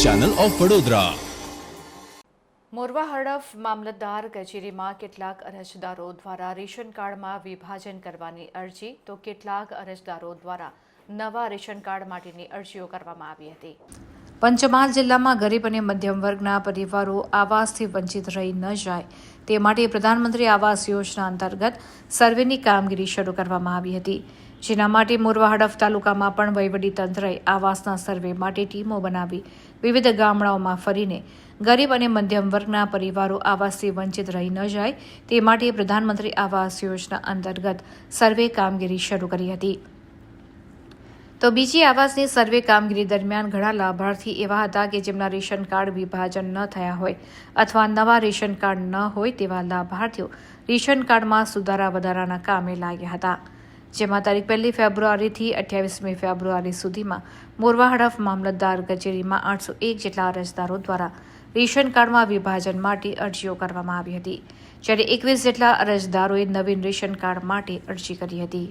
Channel of Vadodara Morva Hadaf મામલતદાર કચેરીમાં કેટલાક અરજદારો દ્વારા રેશન કાર્ડમાં વિભાજન કરવાની અરજી, તો કેટલાક અરજદારો દ્વારા નવા રેશન કાર્ડ માટેની અરજીઓ કરવામાં આવી હતી. પંચમહાલ જિલ્લામાં ગરીબ અને મધ્યમ વર્ગના પરિવારો આવાસથી વંચિત રહી ન જાય, તે માટે પ્રધાનમંત્રી આવાસ યોજના અંતર્ગત સર્વેની કામગીરી શરૂ કરવામાં આવી હતી. જેના માટે મોરવા હડફ તાલુકામાં પણ વહીવટીતંત્રએ આવાસના સર્વે માટે ટીમો બનાવી વિવિધ ગામડાઓમાં ફરીને ગરીબ અને મધ્યમ વર્ગના પરિવારો આવાસથી વંચિત રહી ન જાય તે માટે પ્રધાનમંત્રી આવાસ યોજના અંતર્ગત સર્વે કામગીરી શરૂ કરી હતી. તો બીજી આવાસની સર્વે કામગીરી દરમિયાન ઘણા લાભાર્થી એવા હતા કે જેમના રેશન કાર્ડ વિભાજન ન થયા હોય અથવા નવા રેશન કાર્ડ ન હોય તેવા લાભાર્થીઓ રેશન કાર્ડમાં સુધારા વધારાના કામે લાગ્યા હતા. જેમાં તારીખ પહેલી ફેબ્રુઆરીથી અઠ્યાવીસમી ફેબ્રુઆરી સુધીમાં મોરવા હડફ મામલતદાર કચેરીમાં આઠસો એક જેટલા અરજદારો દ્વારા રેશન કાર્ડમાં વિભાજન માટે અરજીઓ કરવામાં આવી હતી, જ્યારે એકવીસ જેટલા અરજદારોએ નવીન રેશન કાર્ડ માટે અરજી કરી હતી.